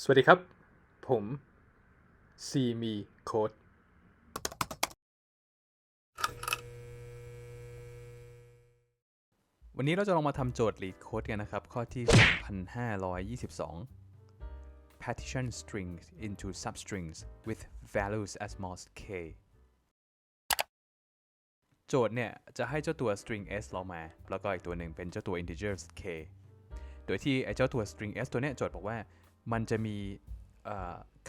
สวัสดีครับ ผมซีมีโค้ดวันนี้เราจะลองมาทำโจทย์ lead code กันนะครับ ข้อที่2522 partition strings into substrings with values as small as k โจทย์เนี่ย จะให้เจ้าตัว string s เรามา แล้วก็อีกตัวหนึ่งเป็นเจ้าตัว integer k โดยที่ไอ้เจ้าตัว string s ตัวเนี้ยโจทย์บอกว่า มันจะมี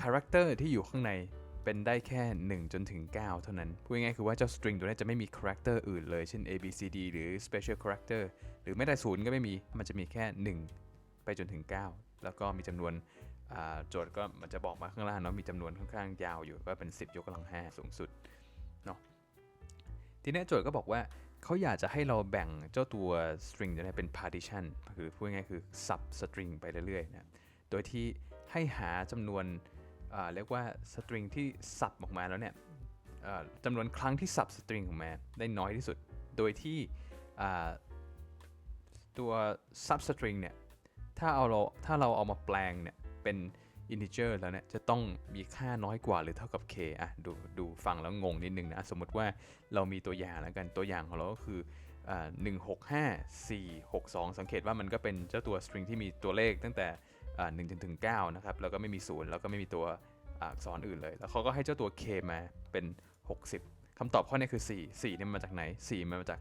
คาแรคเตอร์ที่อยู่ข้างในเป็นได้แค่ 1 จนถึง 9 เท่านั้น พูดง่ายๆคือว่าเจ้า string ตัวนี้จะไม่มีคาแรคเตอร์อื่นเลย เช่น a b c d หรือ special character หรือไม่ได้ศูนย์ก็ไม่มี มันจะมีแค่ 1 ไปจนถึง 9 แล้วก็มีจำนวนโจทย์ก็มันจะบอกมาข้างล่างเนาะ มีจำนวนค่อนข้างยาวอยู่ว่าเป็น 10 ยกกำลัง 5 สูงสุดเนาะ ทีนี้โจทย์ก็บอกว่าเขาอยากจะให้เราแบ่งเจ้าตัว string ตัวนี้เป็น partition คือพูดง่ายๆคือ sub string ไปเรื่อยๆนะ โดยที่ให้หาจำนวนเรียกว่า string ที่สับออกมาแล้วเนี่ยจำนวนครั้งที่สับ string ออกมาได้น้อยที่สุด โดยที่ตัว sub string เนี่ย ถ้าเอาเราถ้าเราเอามาแปลงเนี่ย เป็น integer แล้วเนี่ย จะต้องมีค่าน้อยกว่าหรือเท่ากับ k อะ ดูดูฟังแล้วงงนิดนึงนะ สมมติว่าเรามีตัวอย่างแล้วกัน ตัวอย่างของเราก็คืออ่า165 462สังเกตว่ามันก็เป็นเจ้าตัว string ที่มีตัวเลขตั้งแต่ อ่า1จนถึง9นะครับแล้วก็ไม่มีศูนย์แล้วก็ไม่มีตัวอักษรอื่นเลย แล้วเขาก็ให้เจ้าตัว k มาเป็น 60คำตอบข้อนี้คือ 4 4เนี่ยมาจากไหน 4 มันมาจาก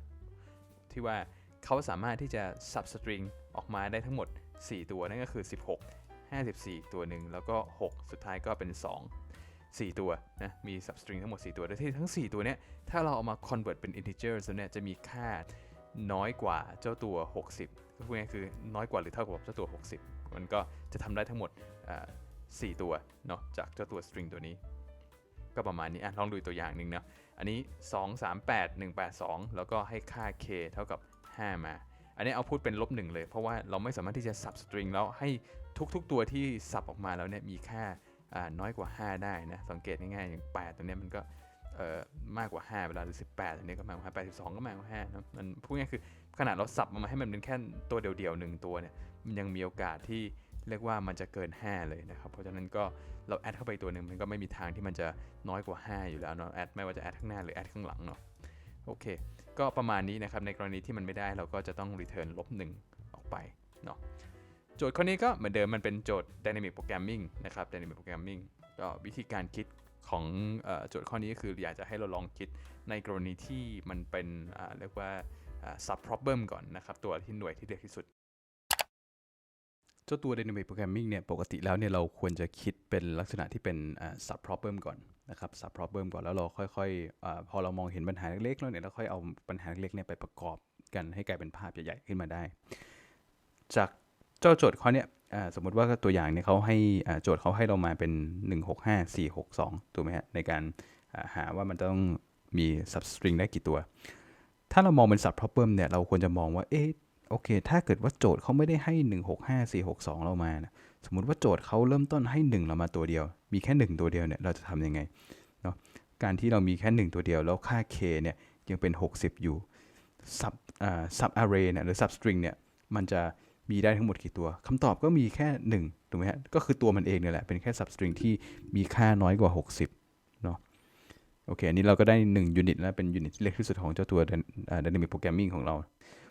ที่ว่าเขาสามารถที่จะ substring ออกมาได้ทั้งหมด 4 ตัวนั่นก็คือ 16 54 ตัวหนึ่งแล้วก็ 6 สุดท้ายก็เป็น 2 4 ตัวนะ มี substring ทั้งหมด 4 ตัวโดยที่ทั้ง 4 ตัวเนี้ยถ้าเราเอามา convert เป็น integer แล้วเนี่ยจะมีค่าน้อยกว่าเจ้าตัว 60ก็พูดง่ายคือน้อยกว่าหรือเท่ากับเจ้าตัว 60 มันก็จะทำได้ทั้งหมดอ่า4ตัวเนาะจากเจ้าตัว string ตัวนี้ ก็ประมาณนี้อะลองดูตัวอย่างหนึ่งนะอันนี้ 2 3 8 1 8 2 แล้วก็ให้ค่า k เท่ากับ 5 มา อันนี้เอาพูดเป็นลบหนึ่งเลย เพราะว่าเราไม่สามารถที่จะ substring แล้วให้ทุกๆตัวที่สับออกมาแล้วเนี่ยมีค่าน้อยกว่า 5 ได้นะสังเกตง่ายๆอย่าง 8 ตัวนี้มันก็มากกว่า 5 เวลาหรือ 18ตัวนี้ก็มากกว่า5 82 ก็มากกว่า5นะมันพูดง่ายคือขนาดเราสับมันมาให้มันเป็นแค่ตัวเดียวๆหนึ่งตัวเนี่ย มันยังมีโอกาสที่เรียกว่ามันจะเกิน 5 เลยนะครับ เพราะฉะนั้นก็เราแอดเข้าไปตัวหนึ่งมันก็ไม่มีทางที่มันจะน้อยกว่า 5 อยู่แล้วเนาะแอดไม่ว่าจะแอดข้างหน้าหรือแอดข้างหลังเนาะโอเค ก็ประมาณนี้นะครับในกรณีที่มันไม่ได้เราก็จะต้อง return ลบหนึ่งออกไปเนาะโจทย์ข้อนี้ก็เหมือนเดิมมันเป็นโจทย์ dynamic programming นะครับ dynamic programming ก็วิธีการคิดของอโจทย์ข้อนี้ก็คืออยากจะให้เราลองคิดในกรณีที่มันเป็นเรียกว่า sub problem ก่อนนะครับ ตัวที่หน่วยที่เล็กที่สุด จ้าตัว Dynamic Programming เนี่ยปกติแล้วเนี่ยเราควรจะคิดเป็นลักษณะที่เป็น sub problem ก่อนนะครับ sub problem ก่อนแล้วเราค่อยๆพอเรามองเห็นปัญหาเล็กๆแล้วเนี่ยเราค่อยเอาปัญหาเล็กๆเนี่ยไปประกอบกันให้กลายเป็นภาพใหญ่ๆขึ้นมาได้ จากเจ้าโจทย์ข้อเนี้ยสมมติว่าตัวอย่างเนี่ยเขาให้โจทย์เขาให้เรามาเป็น 165 462ถูกไหมฮะในการหาว่ามันต้องมี substring ได้กี่ตัว ถ้าเรามองเป็น sub problem เนี่ยเราควรจะมองว่าเอ๊ะ โอเค ถ้าเกิดว่าโจทย์เขาไม่ได้ให้ 1 6 5 4 6 2 เรามานะสมมุติว่าโจทย์เขาเริ่มต้นให้ 1 เรามาตัวเดียว มีแค่ 1 ตัวเดียวเนี่ยเราจะทำยังไงเนาะการที่เรามีแค่ 1 ตัวเดียว แล้วค่า k เนี่ยยังเป็น 60 อยู่ sub อ่า sub array เนี่ยหรือ substring เนี่ยมันจะมีได้ทั้งหมดกี่ตัวคำตอบก็มีแค่ 1 ถูกไหมฮะ ก็คือตัวมันเองเนี่ยแหละ เป็นแค่ substring ที่มีค่าน้อยกว่า 60 เนาะโอเค อันนี้เราก็ได้ 1 ยูนิตแล้ว เป็นยูนิตที่เล็กที่สุดของเจ้าตัว dynamic programming ของเรา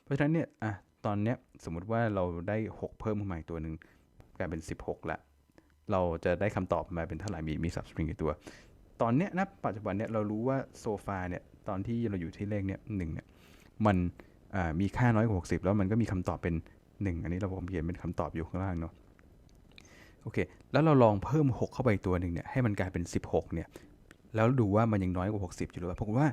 เพราะฉะนั้นเนี่ยอะ ตอนเนี้ยสมมุติว่าเราได้ 6 เพิ่มขึ้นมาอีกตัวหนึ่งกลายเป็น 16ละเราจะได้คำตอบมาเป็นเท่าไหร่มีมี substring กี่ตัว ตอนเนี้ยนะปัจจุบันเนี่ยเรารู้ว่าโซฟาเนี่ยตอนที่เราอยู่ที่เลขเนี่ยหนึ่งเนี่ยมันมีค่าน้อยกว่า 60 แล้วมันก็มีคำตอบเป็น 1 อันนี้เราผมเขียนเป็นคำตอบอยู่ข้างล่างเนาะโอเค แล้วเราลองเพิ่ม 6 เข้าไปตัวหนึ่งเนี่ยให้มันกลายเป็น 16เนี่ยแล้วดูว่ามันยังน้อยกว่า 60 อยู่หรือเปล่าปรากฏว่า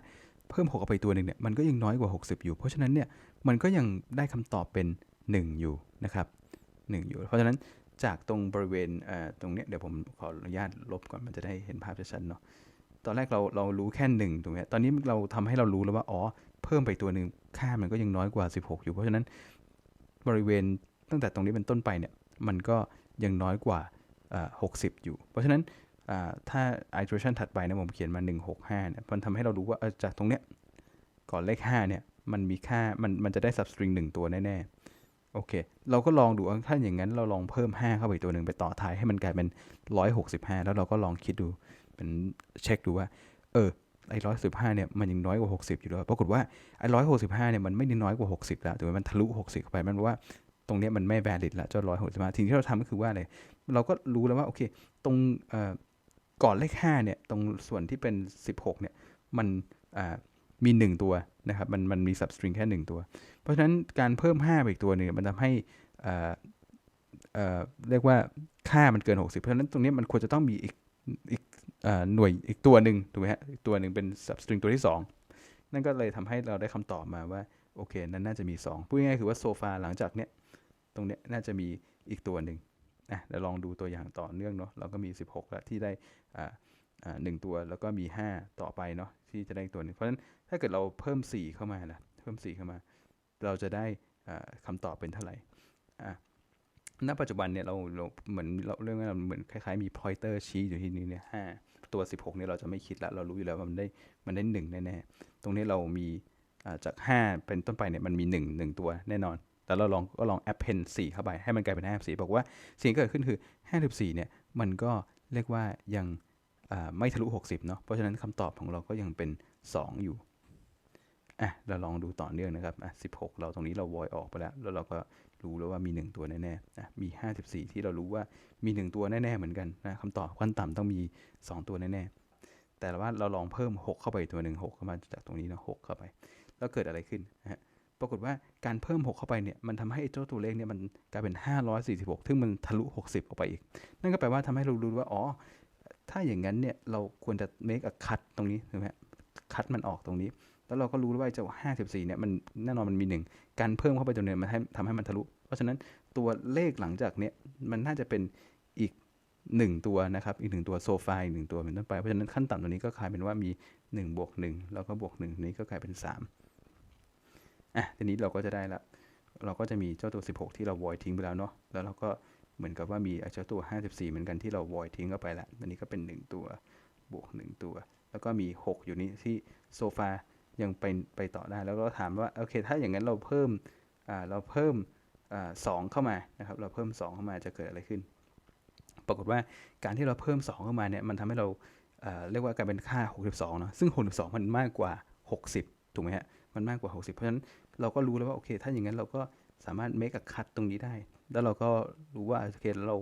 เพิ่ม 6 เข้าไปตัวหนึ่งเนี่ยมันก็ยังน้อยกว่า 60 อยู่ เพราะฉะนั้นเนี่ย มันก็ยังได้คำตอบเป็น 1 อยู่นะครับ 1 อยู่ เพราะฉะนั้นจากตรงบริเวณเตรงเนี้ยเดี๋ยวผมขออนุญาตลบก่อนมันจะได้เห็นภาพชัดๆเนาะตอนแรกเราเรารู้แค่1ตรงนี้ตอนนี้เราทำให้เรารู้แล้วว่าอ๋อเพิ่มไปตัวหนึ่งค่ามันก็ยังน้อยกว่า 16 อยู่ เพราะฉะนั้นบริเวณตั้งแต่ตรงนี้เป็นต้นไปเนี่ยมันก็ยังน้อยกว่า60 อยู่ เพราะฉะนั้นถ้า iteration ถัดไปนะผมเขียนมา 165เนี่ยมันทำให้เรารู้ว่าเออจากตรงเนี้ยก่อนเลข5เนี่ย มันมีค่ามันมันจะได้ substring 1 ตัวแน่โอเค เราก็ลองดูถ้าอย่างนั้นเราลองเพิ่ม 5 เข้าไปตัวหนึ่งไปต่อท้ายให้มันกลายเป็น 165 แล้วเราก็ลองคิดดูเป็นเช็คดูว่า เออไอ้ร้อยสิบห้าเนี่ยมันยังน้อยกว่า 60 อยู่ด้วยปรากฏว่าไอ้ร้อยหกสิบห้าเนี่ยมันไม่ได้น้อยกว่า 60 แล้วแต่ว่ามันทะลุ 60เข้าไปมันแปลว่าตรงเนี้ยมันไม่ valid ละเจ้าร้อยหกสิบห้าสิ่งที่เราทำก็คือว่าอะไรเราก็รู้แล้วว่าโอเค ตรงเอ่อก่อนเลข5เนี่ยตรงส่วนที่เป็น 16เนี่ยมันอ่า มี 1 ตัวนะครับมันมันมี substring แค่ 1 ตัว เพราะฉะนั้นการเพิ่ม5ไปอีกตัวหนึ่งมันทำให้เรียกว่าค่ามันเกิน 60 เพราะฉะนั้นตรงนี้มันควรจะต้องมีอีกอีกอหน่วยอีกตัวหนึ่งถูกไหมฮะอีกตัวหนึ่งเป็น substring ตัวที่ 2 นั่นก็เลยทำให้เราได้คำตอบมาว่าโอเค นั้นน่าจะมี 2 พูดง่ายๆคือว่าโซฟาหลังจากเนี้ยตรงเนี้ยน่าจะมีอีกตัวหนึ่งนะเดี๋ยวลองดูตัวอย่างต่อเนื่องเนาะเราก็มี 16 แล้วที่ได้อ่า หนึ่งตัวแล้วก็มี 5 ต่อไปเนาะที่จะได้ตัวหนึ่งเพราะฉะนั้นถ้าเกิดเราเพิ่ม 4 เข้ามาล่ะเพิ่ม 4 เข้ามา เราจะได้อ่าคำตอบเป็นเท่าไหร่ณปัจจุบันเนี่ยเราเหมือนเราเรียกว่าเหมือนคล้ายๆมี pointer ชี้อยู่ที่นี้เนี่ยห้าตัว 16เนี่ยเราจะไม่คิดละเรารู้อยู่แล้วว่ามันได้มันได้หนึ่งแน่ๆตรงนี้เรามีอ่าจาก 5 เป็นต้นไปเนี่ยมันมี 1 1 ตัวแน่นอน แต่เราลองก็ลอง append 4เข้าไปให้มันกลายเป็น54บอกว่าสิ่งที่เกิดขึ้นคือ 54เนี่ยมันก็เรียกว่ายัง ไม่ทะลุ 60 เนาะเพราะฉะนั้นคำตอบของเราก็ยังเป็น 2 อยู่อะเราลองดูต่อเนื่องนะครับอะ16 เราตรงนี้เรา void ออกไปแล้ว แล้วเราก็รู้แล้วว่ามี 1 ตัวแน่ๆนะมี 54 ที่เรารู้ว่ามี 1 ตัวแน่ๆเหมือนกันนะคำตอบขั้นต่ำต้องมี 2 ตัวแน่ๆ แต่ว่าเราลองเพิ่ม 6 เข้าไปอีกตัวหนึ่ง6เข้ามาจากตรงนี้เนาะ6เข้าไป แล้วเกิดอะไรขึ้นนะฮะปรากฏว่าการเพิ่ม 6 เข้าไปเนี่ยมันทำให้เจ้าตัวเลขเนี่ยมันกลายเป็น 546 ซึ่งมันทะลุ 60 ออกไปอีก นั่นก็แปลว่าทำให้เรารู้ว่า อ๋อ ถ้าอย่างนั้นเนี่ยเราควรจะ make a cut ตรงนี้ถูกไหมคัดมันออกตรงนี้ แล้วเราก็รู้แล้วว่าไอ้เจ้า54เนี่ยมันแน่นอนมันมี 1 การเพิ่มเข้าไปจนเนี่ยมันให้ทำให้มันทะลุ เพราะฉะนั้นตัวเลขหลังจากเนี้ยมันน่าจะเป็นอีก 1 ตัวนะครับ อีก 1 ตัวโซฟาอีกหนึ่งตัวเป็นต้นไป เพราะฉะนั้นขั้นต่ำตัวนี้ก็กลายเป็นว่ามี1บวก1แล้วก็บวก1นี้ก็กลายเป็น3อะทีนี้เราก็จะได้ละเราก็จะมีเจ้าตัว 16 ที่เรา void ทิ้งไปแล้วเนาะแล้วเราก็ เหมือนกับว่ามีอ้เจ้าตัว 54 เหมือนกันที่เรา void ทิ้งเข้าไปละอันนี้ก็เป็น 1 ตัวบวก 1 ตัว แล้วก็มี 6 อยู่นี่ที่โซฟายังไปไปต่อได้ แล้วก็ถามว่าโอเค ถ้าอย่างนั้นเราเพิ่มเราเพิ่มสองเข้ามานะครับ เราเพิ่ม 2 เข้ามาจะเกิดอะไรขึ้น ปรากฏว่าการที่เราเพิ่ม 2 เข้ามาเนี่ยมันทำให้เราอ่าเรียกว่ากลายเป็นค่า 62เนาะซึ่ง 62 มันมากกว่า 60 ถูกไหมฮะมันมากกว่า 60 เพราะฉะนั้นเราก็รู้แล้วว่าโอเค ถ้าอย่างนั้นเราก็ สามารถ make a cut ตรงนี้ได้ แล้วเราก็รู้ว่าโอเคเรา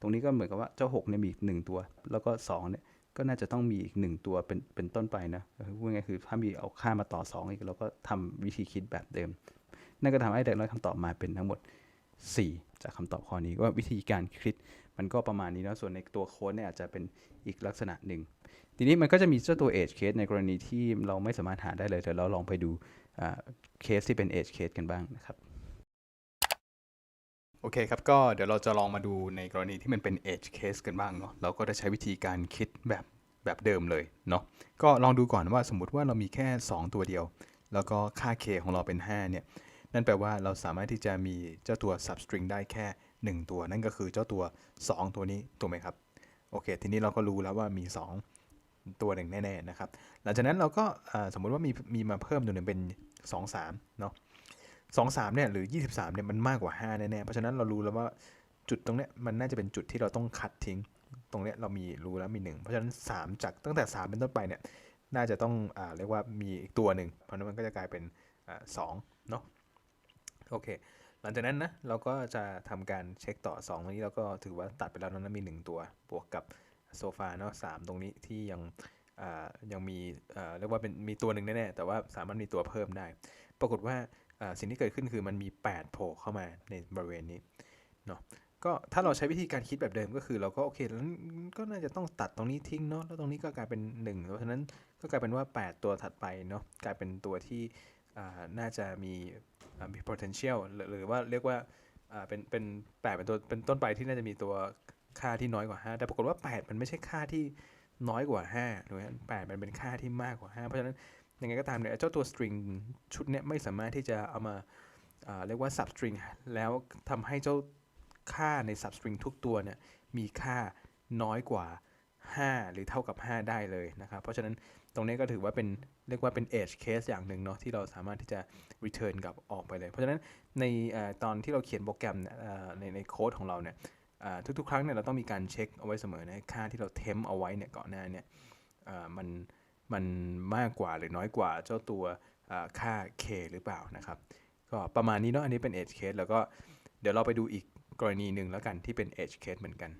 ตรงนี้ก็เหมือนกับว่าเจ้า6เนี่ยมีอีก 1 ตัว แล้วก็2เนี่ยก็น่าจะต้องมีอีก 1 ตัวเป็นเป็นต้นไปนะเออพูดง่ายคือถ้ามีเอาค่ามาต่อ 2 อีกเราก็ทำวิธีคิดแบบเดิม นั่นก็ทำให้ได้อยคำตอบมาเป็นทั้งหมด 4 จากคำตอบข้อนี้ว่าวิธีการคิดมันก็ประมาณนี้นะส่วนในตัวโค้ดเนี่ยอาจจะเป็นอีกลักษณะหนึ่ง ทีนี้มันก็จะมีเจ้าตัว edge case ในกรณีที่เราไม่สามารถหาได้เลยแต่เราลองไปดูเคสที่เป็น edge case กันบ้างนะครับ โอเคครับ ก็เดี๋ยวเราจะลองมาดูในกรณีที่มันเป็น edge case กันบ้างเนาะเราก็จะใช้วิธีการคิดแบบแบบเดิมเลยเนาะก็ลองดูก่อนว่าสมมติว่าเรามีแค่ 2 ตัวเดียว แล้วก็ค่า k ของเราเป็น 5 เนี่ย นั่นแปลว่าเราสามารถที่จะมีเจ้าตัว substring ได้แค่ 1 ตัว นั่นก็คือเจ้าตัว 2 ตัวนี้ถูกไหมครับ โอเค ทีนี้เราก็รู้แล้วว่ามี 2 ตัวหนึ่งแน่ ๆ นะครับ หลังจากนั้นเราก็สมมุติว่ามีมีมาเพิ่มตัวหนึ่งเป็น 2 3เนาะ 2 3เนี่ยหรือ 23เนี่ยมันมากกว่า 5 แน่ๆ เพราะฉะนั้นเรารู้แล้วว่าจุดตรงเนี้ยมันน่าจะเป็นจุดที่เราต้องคัดทิ้ง ตรงเนี้ยเรามีรู้แล้วมี 1 เพราะฉะนั้น 3 จากตั้งแต่ 3 เป็นต้นไปเนี่ยน่าจะต้องอ่าเรียกว่ามีอีกตัวหนึ่งเพราะฉะนั้นมันก็จะกลายเป็นอ่าสองเนาะโอเคหลังจากนั้นนะเราก็จะทำการเช็คต่อ 2 ตรงนี้เราก็ถือว่าตัดไปแล้วนะมี 1 ตัวบวกกับโซฟาเนาะสตรงนี้ที่ยังอ่ายังมีอ่าเรียกว่าเป็นมีตัวหนึ่งแน่ๆแต่ว่าสามารถมีตัวเพิ่มได้ ปรากฏว่า สิ่งที่เกิดขึ้นคือมันมี 8 โผล่เข้ามาในบริเวณนี้เนาะก็ถ้าเราใช้วิธีการคิดแบบเดิมก็คือเราก็โอเคแล้วก็น่าจะต้องตัดตรงนี้ทิ้งเนาะแล้วตรงนี้ก็กลายเป็น 1 เพราะฉะนั้นก็กลายเป็นว่า 8 ตัวถัดไปเนาะกลายเป็นตัวที่น่าจะมีมี potential หรือว่าเรียกว่าอ่าเป็นเป็นแปดเป็นตัวเป็นต้นไปที่น่าจะมีตัวค่าที่น้อยกว่า 5 แต่ปรากฏว่า 8 มันไม่ใช่ค่าที่น้อยกว่า5ถูกไหมแปดมันเป็นค่าที่มากกว่า 5 เพราะฉะนั้น ยังไงก็ตามเนี่ยเจ้าตัว string ชุดเนี้ยไม่สามารถที่จะเอามาเรียกว่า substring แล้วทำให้เจ้าค่าใน substring ทุกตัวเนี่ยมีค่าน้อยกว่า 5 หรือเท่ากับ 5 ได้เลยนะครับ เพราะฉะนั้นตรงนี้ก็ถือว่าเป็นเรียกว่าเป็น edge case อย่างหนึ่งเนาะที่เราสามารถที่จะ return กลับออกไปเลย เพราะฉะนั้นในอตอนที่เราเขียนโปรแกรมเนี่ยในในโค้ดของเราเนี่ยทุกๆ ครั้งเนี่ยเราต้องมีการเช็คเอาไว้เสมอนะค่าที่เราเทมเอาไว้เนี่ยก่อนหน้าเนี่ยมัน มันมากกว่าหรือน้อยกว่าเจ้าตัวค่า k หรือเปล่านะครับ ก็ประมาณนี้เนาะอันนี้เป็น edge case แล้วก็เดี๋ยวเราไปดูอีกกรณีหนึ่งแล้วกันที่เป็น edge case เหมือนกัน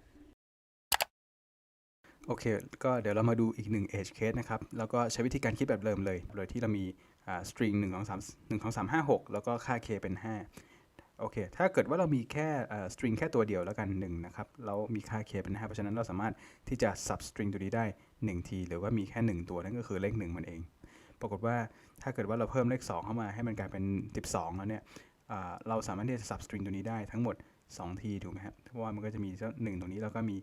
โอเค ก็เดี๋ยวเรามาดูอีกหนึ่ง edge case นะครับ แล้วก็ใช้วิธีการคิดแบบเดิมเลย โดยที่เรามี string 1 2 3 1 2 3 5 6 แล้วก็ค่า k เป็น 5 โอเค ถ้าเกิดว่าเรามีแค่อ่า string แค่ตัวเดียวแล้วกัน1นะครับแล้วมีค่า k เป็น5เพราะฉะนั้นเราสามารถที่จะ substring ตัวนี้ได้ 1 ที หรือว่ามีแค่ 1 ตัวนั่นก็คือเลข 1 มันเอง ปรากฏว่าถ้าเกิดว่าเราเพิ่มเลข 2 เข้ามาให้มันกลายเป็น 12 แล้วเนี่ยเราสามารถที่จะ substring ตัวนี้ได้ทั้งหมด 2 ทีถูกไหมครับ เพราะว่ามันก็จะมีเจ้า1ตรงนี้แล้วก็มี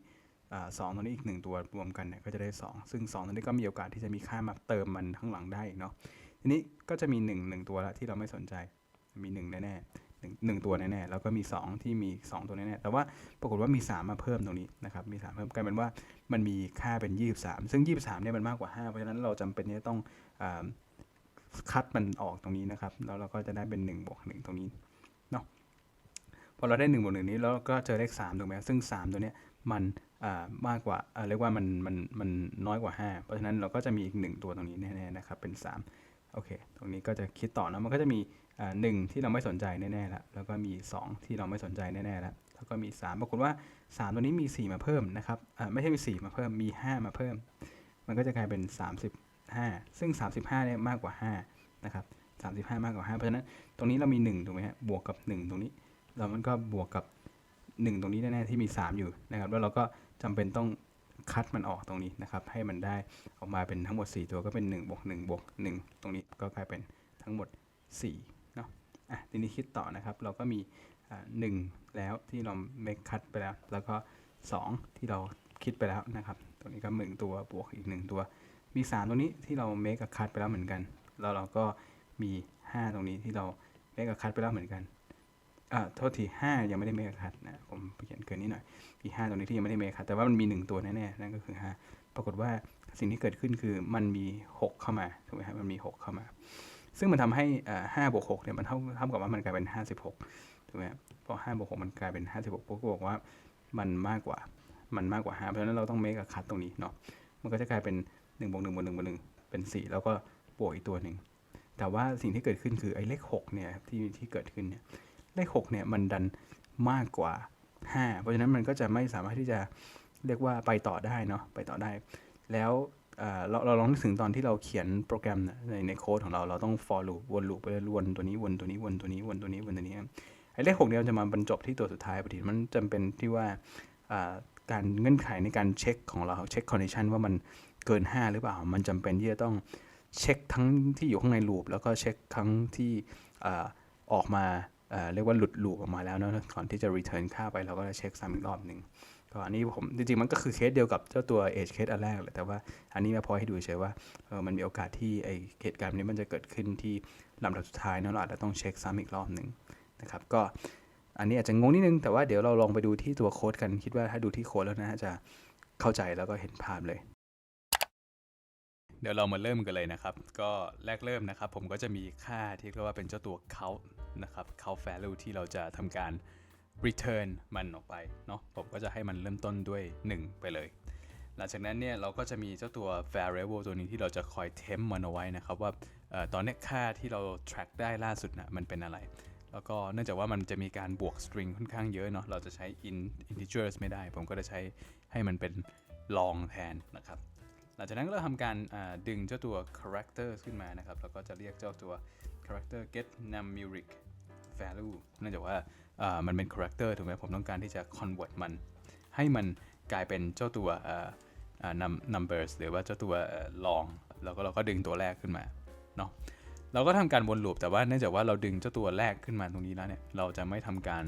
สองตัวนี้อีกหนึ่งตัวรวมกันเนี่ยก็จะได้ 2 ซึ่ง 2 ตัวนี้ก็มีโอกาสที่จะมีค่ามาเติมมันข้างหลังได้อีกเนาะ ทีนี้ก็จะมี 1 1 ตัวละที่เราไม่สนใจ มี 1 แน่ๆ หนึ่งตัวแน่ๆแล้วก็มี 2 ที่มี 2 ตัวแน่ๆแต่ว่าปรากฏว่ามี 3 มาเพิ่มตรงนี้นะครับมี 3 เพิ่มกลายเป็นว่ามันมีค่าเป็น 23 ซึ่ง 23เนี่ยมันมากกว่า 5 เพราะฉะนั้นเราจำเป็นที่จะต้องอคัดมันออกตรงนี้นะครับ แล้วเราก็จะได้เป็น1บวก1ตรงนี้เนาะพอเราได้1บวก1นี้แล้วก็เจอเลข3ถูกไหมซึ่ง 3 ตัวเนี้ยมันมากกว่าอ่าเรียกว่ามันมันมันน้อยกว่า 5 เพราะฉะนั้นเราก็จะมีอีก 1 ตัวตรงนี้แน่ๆนะครับเป็น 3 โอเค ตรงนี้ก็จะคิดต่อนะมันก็จะมีหนึ่งที่เราไม่สนใจแน่ๆแล้วแล้วก็มี 2 ที่เราไม่สนใจแน่ๆแล้วแล้วก็มี 3 ปรากฏว่า 3 ตัวนี้มี 4 มาเพิ่มนะครับไม่ใช่มี 4 มาเพิ่มมี 5 มาเพิ่ม มันก็จะกลายเป็น 35 ซึ่ง 35เนี่ยมากกว่า5นะครับ35 มากกว่า5เพราะฉะนั้นตรงนี้เรามี1ถูกไหมฮะบวกกับ 1 ตรงนี้แล้วมันก็บวกกับ 1 ตรงนี้แน่ๆที่มี 3 อยู่นะครับแล้วเราก็จำเป็นต้อง คัดมันออกตรงนี้นะครับ ให้มันได้ออกมาเป็นทั้งหมด 4 ตัวก็เป็น1บวก1บวก1ตรงนี้ก็กลายเป็นทั้งหมด4เนาะอะทีนี้คิดต่อนะครับ เราก็มีหนึ่งแล้วที่เรา make cut ไปแล้ว แล้วก็ 2 ที่เราคิดไปแล้วนะครับ ตรงนี้ก็1ตัวบวกอีก 1 ตัวมี3ตรงนี้ที่เรา make a cut ไปแล้วเหมือนกัน แล้วเราก็มี 5 ตรงนี้ที่เรา make a cut ไปแล้วเหมือนกัน อ่าโทษทีห้ายังไม่ได้เมคคัดนะผมเขียนเกินนิดหน่อยมีห้าตรงนี้ที่ยังไม่ได้เมคคัดแต่ว่ามันมีหนึ่งตัวแน่ๆนั่นก็คือห้าปรากฏว่าสิ่งที่เกิดขึ้นคือมันมีหกเข้ามาถูกไหมครับมันมีหกเข้ามา ซึ่งมันทำให้อ่าห้าบวกหกเนี่ยมันเท่าเท่ากับว่ามันกลายเป็นห้าสิบหกถูกไหมเพราะห้าบวกหกมันกลายเป็นห้าสิบหกพวกก็บอกว่ามันมากกว่ามันมากกว่าห้าเพราะฉะนั้นเราต้องเมคคัดตรงนี้เนาะมันก็จะกลายเป็นหนึ่งบวกหนึ่งบวกหนึ่งบวกหนึ่งเป็นสี่แล้วก็บวกอีกตัวหนึ่งแต่ว่าสิ่งที่เกิดขึ้นคือไอ้เลขหกเนี่ยที่ที่เกิดขึ้นเนี่ย เลข6เนี่ยมันดันมากกว่า 5 เพราะฉะนั้นมันก็จะไม่สามารถที่จะเรียกว่าไปต่อได้เนาะไปต่อได้ แล้วเราเราลองนึกถึงตอนที่เราเขียนโปรแกรมในในโค้ดของเราเราต้อง for loop วน loop ไปเรื่อยวนตัวนี้วนตัวนี้วนตัวนี้วนตัวนี้วนตัวนี้ไอ้เลข6เนี่ยจะมาบรรจบที่ตัวสุดท้ายพอดีมันจำเป็นที่ว่าการเงื่อนไขในการเช็คของเราเช็ค condition ว่ามันเกิน 5 หรือเปล่า มันจำเป็นที่จะต้องเช็คทั้งที่อยู่ข้างใน loop แล้วก็เช็คทั้งที่ออกมา เอ่อเรียกว่าหลุดลูปออกมาแล้วเนะก่อนที่จะ return ค่าไปเราก็จะเช็คซ้ำอีกรอบหนึ่งก็อันนี้ผมจริงๆมันก็คือเคสเดียวกับเจ้าตัว edge case อันแรกเลยแต่ว่าอันนี้มาพอให้ดูเฉยว่าเออมันมีโอกาสที่ไอเหตุการณ์นี้มันจะเกิดขึ้นที่ลำดับสุดท้ายเนอะเราอาจจะต้องเช็คซ้ำอีกรอบหนึ่งนะครับก็อันนี้อาจจะงงนิดนึงแต่ว่าเดี๋ยวเราลองไปดูที่ตัวโค้ดกันคิดว่าถ้าดูที่โค้ดแล้วน่าจะเข้าใจแล้วก็เห็นภาพเลย เดี๋ยวเรามาเริ่มกันเลยนะครับ ก็แรกเริ่มนะครับ ผมก็จะมีค่าที่เรียกว่าเป็นเจ้าตัว count นะครับ count value ที่เราจะทำการ return มันออกไปเนาะผมก็จะให้มันเริ่มต้นด้วย 1 ไปเลย หลังจากนั้นเนี่ยเราก็จะมีเจ้าตัว variable ตัวนี้ที่เราจะคอย temp มันเอาไว้นะครับ ว่าออตอนนี้ค่าที่เรา track ได้ล่าสุดนะมันเป็นอะไร แล้วก็เนื่องจากว่ามันจะมีการบวก string ค่อนข้างเยอะเนาะเราจะใช้ in integers ไม่ได้ ผมก็จะใช้ให้มันเป็น long แทนนะครับ ลังจากนั้นก็เราทำการดึงเจ้าตัว character ขึ้นมานะครับ แล้วก็จะเรียกเจ้าตัว character get numeric value เนื่องจากว่ามันเป็น character ถูกไหมผมต้องการที่จะ convert มัน ให้มันกลายเป็นเจ้าตัว numbers หรือว่าเจ้าตัว long แล้วก็เราก็ดึงตัวแรกขึ้นมาเนาะเราก็ทำการวนลูปแต่ว่าเนื่องจากว่าเราดึงเจ้าตัวแรกขึ้นมาตรงนี้แล้วเนี่ยเราจะไม่ทำการ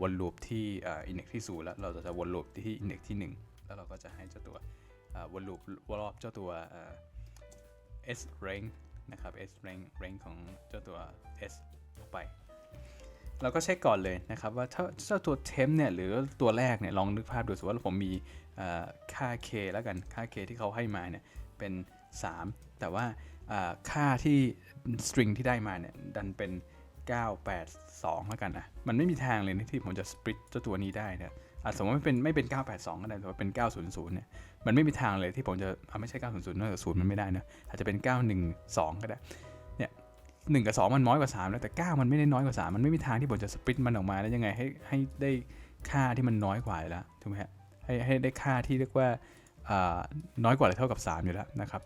วนลูปที่อ่า index ที่ศูนย์แล้วเราจะวนลูปที่ index ที่หนึ่งแล้วเราก็จะให้เจ้าตัว วนลูปรอบเจ้าตัว S rank นะครับ S rank rank ของเจ้าตัว S ออกไป เราก็เช็คก่อนเลยนะครับว่าถ้าเจ้าตัวเทมเนี่ยหรือตัวแรกเนี่ยลองนึกภาพดูสิว่าผมมีค่า k แล้วกันค่า k ที่เขาให้มาเนี่ยเป็น 3 แต่ว่าอ่าค่าที่ string ที่ได้มาเนี่ยดันเป็น 982 แล้วกันนะมันไม่มีทางเลยนะที่ผมจะ split เจ้าตัวนี้ได้นะ อะสมมติไม่เป็นไม่เป็น 982 ก็ได้แต่ว่าเป็น 900 เนี่ย มันไม่มีทางเลยที่ผมจะอะไม่ใช่ 900นอกจากศูนย์มันไม่ได้นะ อาจจะเป็น 912 ก็ได้ เนี่ยหกับ 2 มันน้อยกว่า 3 แล้วแต่ 9 มันไม่ได้น้อยกว่า 3 มันไม่มีทางที่ผมจะสปริตมันออกมาแล้วยังไงให้ให้ได้ค่าที่มันน้อยกว่าอยู่แล้วถูกไหมฮะให้ให้ได้ค่าที่เรียกว่าอ่าน้อยกว่าหรือเท่ากับ 3 อยู่แล้วนะครับ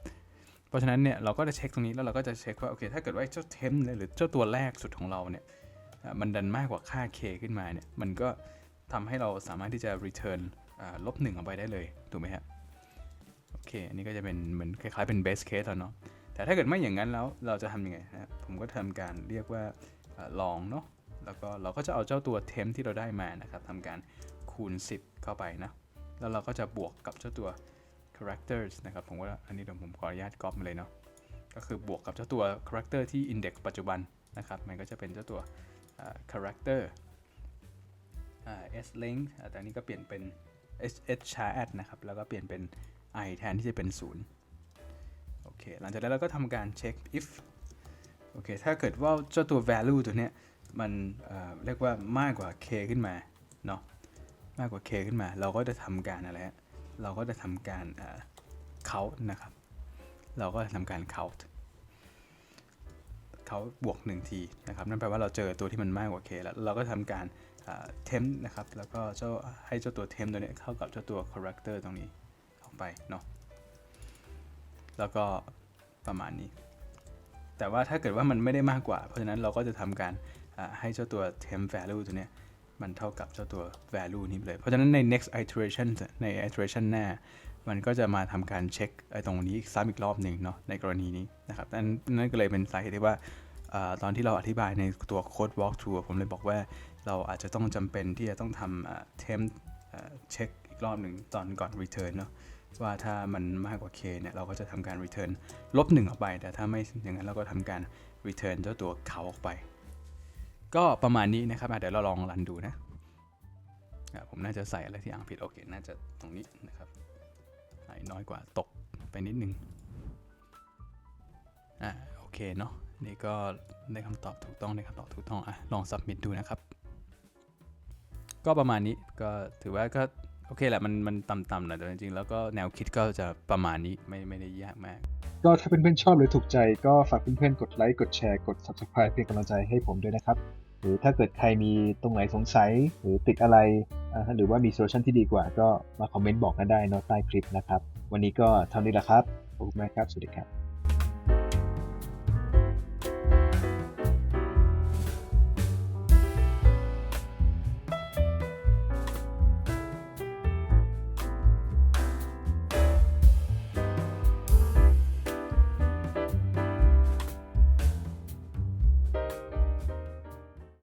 เพราะฉะนั้นเนี่ยเราก็จะเช็คตรงนี้แล้วเราก็จะเช็คว่าโอเคถ้าเกิดว่าเจ้าเทมเนี่ยหรือเจ้าตัวแรกสุดของเราเนี่ยมันดันมากกว่าค่า k ขึ้นมาเนี่ยมันก็ ทำให้เราสามารถที่จะ return ลบหนึ่งออกไปได้เลย ถูกไหมฮะ โอเค อันนี้ก็จะเป็นเหมือนคล้ายๆเป็น base case แล้วเนาะ แต่ถ้าเกิดไม่อย่างนั้นแล้วเราจะทำยังไงนะครับผมก็ทำการเรียกว่าลองเนาะ แล้วก็เราก็จะเอาเจ้าตัว temp ที่เราได้มานะครับทำการคูณ 10 เข้าไปนะ แล้วเราก็จะบวกกับเจ้าตัว characters นะครับ ผมว่าอันนี้เดี๋ยวผมขออนุญาตก๊อปมาเลยเนาะ ก็คือบวกกับเจ้าตัว character ที่ index ปัจจุบันนะครับ มันก็จะเป็นเจ้าตัว character s length แต่อันนี้ก็เปลี่ยนเป็น h h char นะครับ แล้วก็เปลี่ยนเป็น i แทนที่จะเป็น 0 โอเค หลังจากนั้นเราก็ทำการเช็ค if โอเค ถ้าเกิดว่าเจ้าตัว value ตัวเนี้ย มันเเรียกว่ามากกว่า k ขึ้นมา เนาะ มากกว่า k ขึ้นมา เราก็จะทำการอะไรฮะ เราก็จะทำการ count นะครับ เราก็จะทำการ count เขาบวก 1 ทีนะครับ นั่นแปลว่าเราเจอตัวที่มันมากกว่า k แล้ว เราก็ทำการ เทมนะครับ แล้วก็เจ้าให้เจ้าตัวเทมตัวนี้เข้ากับเจ้าตัว character ตรงนี้ออกไปเนาะ แล้วก็ประมาณนี้ แต่ว่าถ้าเกิดว่ามันไม่ได้มากกว่า เพราะฉะนั้นเราก็จะทำการให้เจ้าตัว temp value ตัวนี้มันเท่ากับเจ้าตัว value นี้ไปเลย เพราะฉะนั้นใน next iteration ใน iteration หน้า มันก็จะมาทำการเช็คไอ้ตรงนี้ซ้ำอีกรอบหนึ่งเนาะในกรณีนี้นะครับนั่นนั่นก็เลยเป็นสาเหตุที่ว่าอตอนที่เราอธิบายในตัว code walkthrough ผมเลยบอกว่า เราอาจจะต้องจำเป็นที่จะต้องทำ temp เช็คอีกรอบหนึ่งตอนก่อน return เนาะว่าถ้ามันมากกว่า k เนี่ยเราก็จะทำการ return ลบหนึ่งออกไป แต่ถ้าไม่อย่างนั้นเราก็ทำการ return เจ้าตัวเขาออกไป ก็ประมาณนี้นะครับเดี๋ยวเราลองรันดูนะผมน่าจะใส่อะไรที่อ่างผิดโอเค น่าจะตรงนี้นะครับใส่น้อยกว่าตกไปนิดนึงอ่าโอเคเนาะนี่ก็ได้คำตอบถูกต้องได้คำตอบถูกต้องอะลอง submit ดูนะครับ ก็ประมาณนี้ก็ถือว่าก็โอเคแหละมันมันต่ำๆหน่อยแต่จริงๆ แล้วก็แนวคิดก็จะประมาณนี้ไม่ไม่ได้ยากมาก ก็ถ้าเพื่อนๆชอบหรือถูกใจก็ฝากเพื่อนๆกดไลค์กดแชร์กด subscribe เป็นกำลังใจให้ผมด้วยนะครับ หรือถ้าเกิดใครมีตรงไหนสงสัย หรือติดอะไร หรือว่ามีโซลูชันที่ดีกว่าก็มาคอมเมนต์บอกกันได้นอใต้คลิปนะครับ วันนี้ก็เท่านี้แหละครับขอบคุณมากครับ สวัสดีครับ